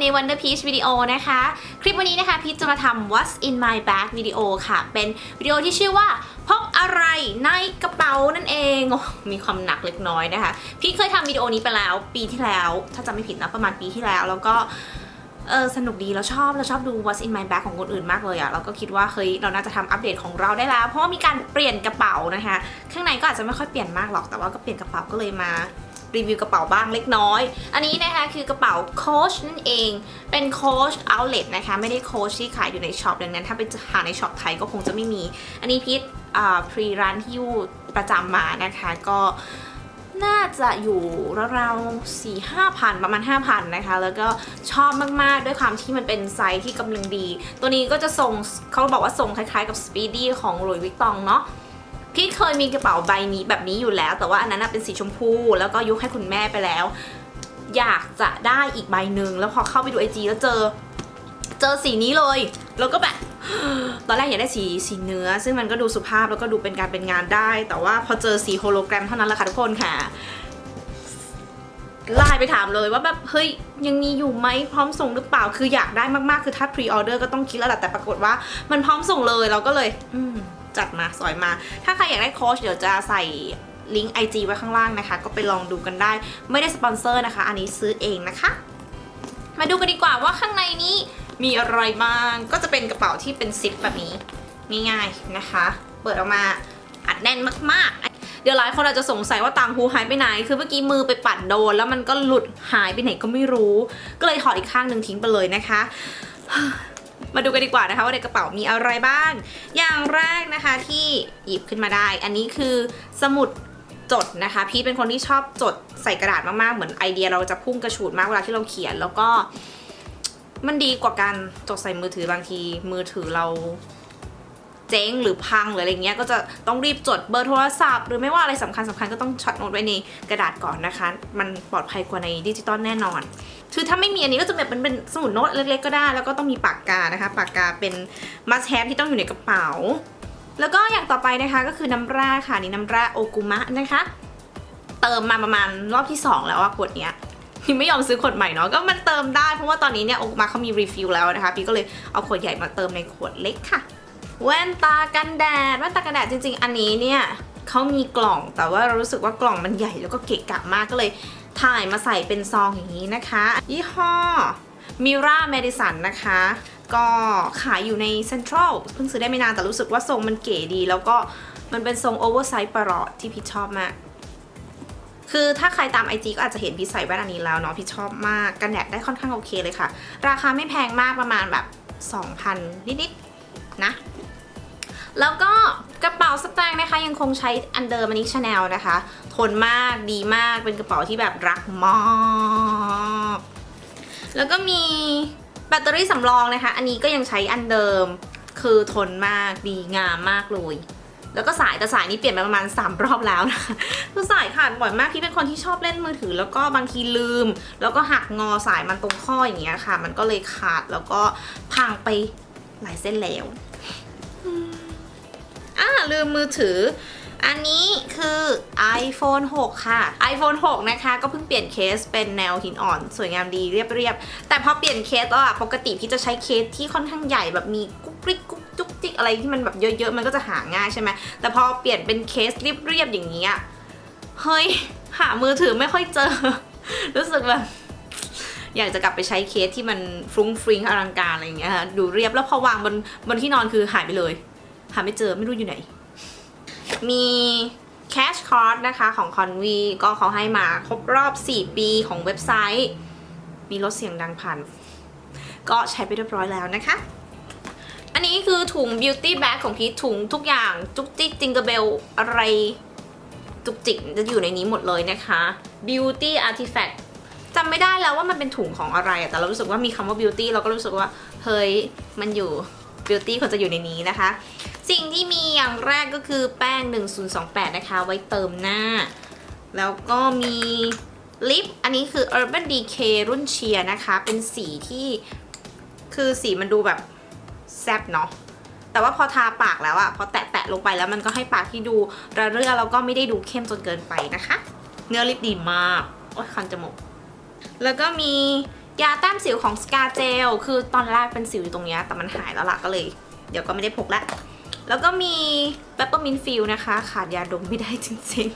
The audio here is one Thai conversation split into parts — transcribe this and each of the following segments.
ใน Wonder Peach วิดีโอนะคะ คลิปวันนี้นะคะพีชจะมาทำ What's in my bag วิดีโอค่ะ เป็นวิดีโอที่ชื่อว่าพกอะไรในกระเป๋านั่นเอง มีความหนักเล็กน้อยนะคะ พีชเคยทำวิดีโอนี้ไปแล้วปีที่แล้ว ถ้าจำไม่ผิดนะประมาณปีที่แล้ว แล้วก็เออสนุกดีเราชอบเราชอบดู What's in my bag ของคนอื่นมากเลยอะเราก็คิดว่าเฮ้ยเราน่าจะทำอัปเดตของเราได้แล้ว เพราะว่ามีการเปลี่ยนกระเป๋านะคะ ข้างในก็อาจจะไม่ค่อยเปลี่ยนมากหรอกแต่ว่าก็เปลี่ยนกระเป๋าก็เลยมา รีวิวกระเป๋าบ้างเล็กน้อย อันนี้นะคะคือกระเป๋าโคชนั่นเอง เป็นโคชเอาเล t นะคะ ไม่ได้โคชที่ขายอยู่ในช็อปดังนั้น ถ้าไปหาในช็อปไทยก็คงจะไม่มี อันนี้พิทอ่าพรีร้านที่อยู่ประจำมานะคะก็น่าจะอยู่ราวๆสี่ห้าพันประมาณ 5,000 นะคะ แล้วก็ชอบมากๆด้วยความที่มันเป็นไซส์ที่กำลังดี ตัวนี้ก็จะทรงเขาบอกว่าทรงคล้ายๆกับ Speedy ของหลุยส์วิกตองเนาะ พี่เคยมีกระเป๋าใบนี้แบบนี้อยู่แล้ว แต่ว่าอันนั้นเป็นสีชมพู แล้วก็ยกให้คุณแม่ไปแล้ว อยากจะได้อีกใบหนึ่งแล้วพอเข้าไปดูไอจีแล้วเจอ เจอสีนี้เลย แล้วก็แบบตอนแรกอยากได้สีสีเนื้อ ซึ่งมันก็ดูสุภาพแล้วก็ดูเป็นการเป็นงานได้ แต่ว่าพอเจอสีโฮโลแกรมเท่านั้นแหละค่ะทุกคนค่ะไลน์ไปถามเลยว่าแบบเฮ้ยยังมีอยู่ไหมพร้อมส่งหรือเปล่าคืออยากได้มากๆ คือถ้าพรีออเดอร์ก็ต้องคิดแล้วแหละแต่ปรากฏว่า มันพร้อมส่งเลยเราก็เลย อืม จัดมาสอยมา ถ้าใครอยากได้โค้ชเดี๋ยวจะใส่ลิงก์ IG ไว้ข้างล่างนะคะ ก็ไปลองดูกันได้ ไม่ได้สปอนเซอร์นะคะ อันนี้ซื้อเองนะคะ มาดูกันดีกว่าว่าข้างในนี้มีอะไรบ้าง ก็จะเป็นกระเป๋าที่เป็นซิปแบบนี้ง่ายๆนะคะ เปิดออกมาอัดแน่นมากๆ เดี๋ยวหลายคนอาจจะสงสัยว่าต่างหูหายไปไหน คือเมื่อกี้มือไปปัดโดน แล้วมันก็หลุดหายไปไหนก็ไม่รู้ ก็เลยถอดอีกข้างหนึ่งทิ้งไปเลยนะคะ มาดูกันดีกว่านะคะว่าในกระเป๋ามีอะไรบ้าง อย่างแรกนะคะที่หยิบขึ้นมาได้ อันนี้คือสมุดจดนะคะ พีทเป็นคนที่ชอบจดใส่กระดาษมากๆ เหมือนไอเดียเราจะพุ่งกระฉูดมากเวลาที่เราเขียน แล้วก็มันดีกว่าการจดใส่มือถือบางที มือถือเรา เจ๊งหรือพังหรืออะไรเงี้ยก็จะต้องรีบจดเบอร์โทรศัพท์ หรือไม่ว่าอะไรสำคัญสำคัญก็ต้องช็อตโน้ตไว้ในกระดาษก่อนนะคะ มันปลอดภัยกว่าในดิจิตอลแน่นอนคือถ้าไม่มีอันนี้ก็จะแบบเป็นเป็นสมุดโน้ตเล็กๆก็ได้ แล้วก็ต้องมีปากกานะคะปากกาเป็น must have ที่ต้องอยู่ในกระเป๋า แล้วก็อย่างต่อไปนะคะก็คือน้ำแร่ค่ะนี่น้ำแร่โอกุมะนะคะ เติมมาประมาณรอบที่ 2 แล้วอะขวดเนี้ยพี่ไม่ยอมซื้อขวดใหม่เนาะก็มันเติมได้เพราะว่าตอนนี้เนี่ยโอกุมะเขามีรีฟิลแล้วนะคะ พี่ก็เลยเอาขวดใหญ่มาเติมในขวดเล็กค่ะ แว่นตากันแดดแว่นตากันแดดจริง ๆ อันนี้เนี่ยเขามีกล่องแต่ว่าเรารู้สึกว่ากล่องมันใหญ่แล้วก็เกะกะมากก็เลยถ่ายมาใส่เป็นซองอย่างนี้นะคะ ยี่ห้อ Mira Medicine นะคะ ก็ขายอยู่ในเซ็นทรัลเพิ่งซื้อได้ไม่นานแต่รู้สึกว่าทรงมันเก๋ดี แล้วก็มันเป็นทรงโอเวอร์ไซส์ประหลอดที่พี่ชอบมาก คือถ้าใครตาม IG ก็อาจจะเห็นพี่ใส่แว่นอันนี้แล้วเนาะพี่ชอบมากกันแดดได้ค่อนข้างโอเคเลยค่ะ ราคาไม่แพงมากประมาณแบบ 2,000 นิดๆนะ แล้วก็กระเป๋าสตางค์นะคะยังคงใช้อันเดอร์มานิชแนลนะคะ ทนมากดีมากเป็นกระเป๋าที่แบบรักมากแล้วก็มีแบตเตอรี่สำรองนะคะ อันนี้ก็ยังใช้อันเดิม คือทนมากดีงามมากเลย แล้วก็สายแต่สายนี้เปลี่ยนมาประมาณ 3 รอบแล้วนะคือสายขาดบ่อยมากพี่เป็นคนที่ชอบเล่นมือถือ แล้วก็บางทีลืม แล้วก็หักงอสายมันตรงข้ออย่างเงี้ยค่ะ มันก็เลยขาดแล้วก็พังไปหลายเส้นแล้ว ลืมมือถือ อันนี้คือ iPhone 6 ค่ะ iPhone 6 นะคะ ก็เพิ่งเปลี่ยนเคสเป็นแนวหินอ่อน สวยงามดีเรียบๆ แต่พอเปลี่ยนเคสแล้วอะปกติพี่จะใช้เคสที่ค่อนข้างใหญ่แบบมีกุ๊กกริ๊กกุ๊กจุ๊กจิกอะไรที่มันแบบเยอะๆ มันก็จะหาง่ายใช่ไหมแต่พอเปลี่ยนเป็นเคสเรียบๆอย่างนี้อะเฮ้ยหามือถือไม่ค่อยเจอ รู้สึกแบบอยากจะกลับไปใช้เคสที่มันฟรุ้งฟริ้งอลังการอะไรอย่างเงี้ยค่ะดูเรียบแล้วพอวางบนบนที่นอนคือหายไปเลย หาไม่เจอไม่รู้อยู่ไหน มี Cash Card นะคะของ Convi ก็เขาให้มาครบรอบ 4 ปีของเว็บไซต์ มีลดเสียงดังผ่าน ก็ใช้ไปเรียบร้อยแล้วนะคะ อันนี้คือถุง Beauty Bag ของพีทถุงทุกอย่างจุกจิกจิงเกอร์เบลอะไรจุกจิกจะอยู่ในนี้หมดเลยนะคะ Beauty Artifact จำไม่ได้แล้วว่ามันเป็นถุงของอะไร แต่เรารู้สึกว่ามีคำว่า Beauty เราก็รู้สึกว่า เฮ้ย มันอยู่ Beauty ควรจะอยู่ในนี้นะคะ สิ่งที่มีอย่างแรกก็คือแป้ง 1028 นะคะ ไว้เติมหน้า แล้วก็มีลิป อันนี้คือ Urban Decay รุ่นเชียร์นะคะ เป็นสีที่คือสีมันดูแบบแซบเนาะ แต่ว่าพอทาปากแล้วอะพอแตะๆลงไปแล้วมันก็ให้ปากที่ดูระเรื่อแล้วก็ไม่ได้ดูเข้มจนเกินไปนะคะ เนื้อลิปดีมาก โอ้ยคันจมูก แล้วก็มียาแต้มสิวของสกาเจล คือตอนแรกเป็นสิวอยู่ตรงเนี้ยแต่มันหายแล้วล่ะก็เลย เดี๋ยวก็ไม่ได้พกละ แล้วก็มีเปปเปอร์มินฟิลนะคะ ขาดยาดมไม่ได้จริง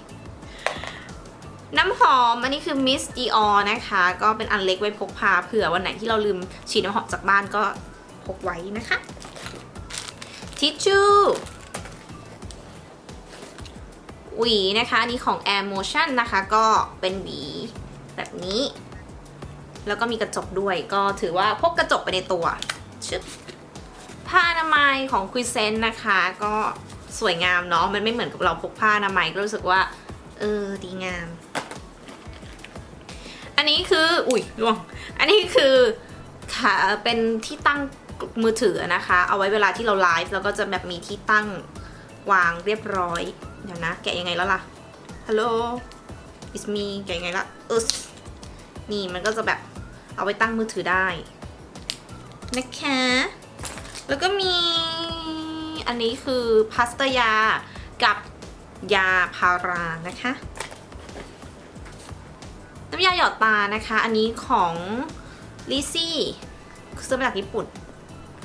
ๆ น้ำหอม อันนี้คือ Miss Dior นะคะ ก็เป็นอันเล็กไว้พกพาเผื่อวันไหนที่เราลืมฉีดน้ำหอมจากบ้านก็พกไว้นะคะ ทิชชู่หวีนะคะอันนี้ของ Air Motion นะคะ ก็เป็นหวีแบบนี้ แล้วก็มีกระจกด้วยก็ถือว่าพกกระจกไปในตัวชึบ ของคุยเซนนะคะ ก็สวยงามเนาะมันไม่เหมือนกับเราพกผ้าอนามัยก็รู้สึกว่า เออ ดีงาม อันนี้คือ อุ้ยล่วง อันนี้คือค่ะเป็นที่ตั้งมือถือนะคะ เอาไว้เวลาที่เราไลฟ์แล้วก็จะแบบมีที่ตั้งวางเรียบร้อย เดี๋ยวนะ แกะยังไงแล้วล่ะ ฮัลโหล it's me แกะยังไงละอึสนี่มันก็จะแบบเอาไว้ตั้งมือถือได้ นะคะ แล้วก็มี อันนี้คือพาสตายากับยาพารานะคะ น้ำยาหยอดตานะคะ อันนี้ของลิซี่ซื้อมาจากญี่ปุ่น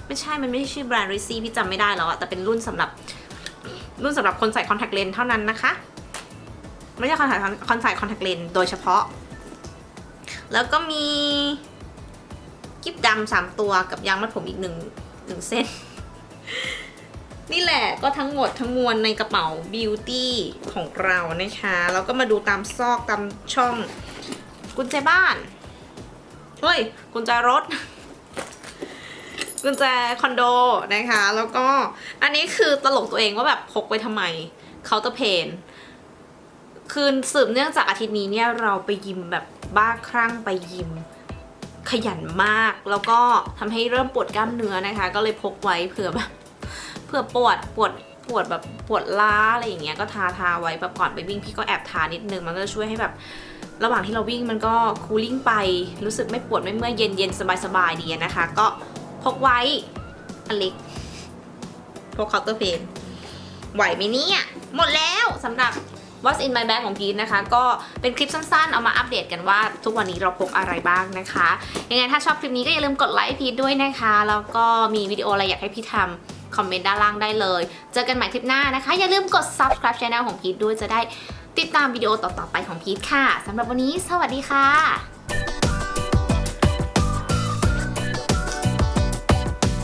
ไม่ใช่ มันไม่ใช่ชื่อแบรนด์ลิซี่พี่จำไม่ได้แล้วอะแต่เป็นรุ่นสำหรับรุ่นสำหรับคนใส่คอนแทคเลนส์เท่านั้นนะคะ ไม่ใช่คนใส่คนใส่คอนแทคเลนส์โดยเฉพาะ แล้วก็มีกิ๊บดำสามตัวกับยางมัดผมอีกหนึ่งหนึ่งเส้น นี่แหละก็ทั้งหมดทั้งมวลในกระเป๋าบิวตี้ของเรานะคะแล้วก็มาดูตามซอกตามช่อง กุญแจบ้าน เฮ้ย กุญแจรถ กุญแจคอนโดนะคะ แล้วก็อันนี้คือตลกตัวเองว่าแบบพกไว้ทำไมเคาน์เตอร์เพนคือสืบเนื่องจากอาทิตย์นี้เนี่ยเราไปยิมแบบบ้าคลั่งไปยิมขยันมาก แล้วก็ทำให้เริ่มปวดกล้ามเนื้อนะคะ ก็เลยพกไว้เผื่อแบบ เผื่อปวดปวดปวดแบบปวดล้าอะไรอย่างเงี้ยก็ทาทาไว้แบบก่อนไปวิ่งพี่ก็แอบทานิดนึงมันก็จะช่วยให้แบบระหว่างที่เราวิ่งมันก็คูลิ่งไปรู้สึกไม่ปวดไม่เมื่อยเย็นเย็นสบายสบายดีนะคะ ก็พกไว้อันเล็กพกเคาน์เตอร์เพนไหวไหมเนี่ย หมดแล้วสำหรับ What's in my bag ของพีทนะคะ ก็เป็นคลิปสั้นๆ เอามาอัปเดตกันว่าทุกวันนี้เราพกอะไรบ้างนะคะ ยังไงถ้าชอบคลิปนี้ก็อย่าลืมกดไลค์พีทด้วยนะคะ แล้วก็มีวิดีโออะไรอยากให้พีททำ คอมเมนต์ด้านล่างได้เลย เจอกันใหม่คลิปหน้านะคะ อย่าลืมกด subscribe channel ของพีทด้วยจะได้ติดตามวิดีโอต่อๆไปของพีทค่ะสำหรับวันนี้ สวัสดีค่ะ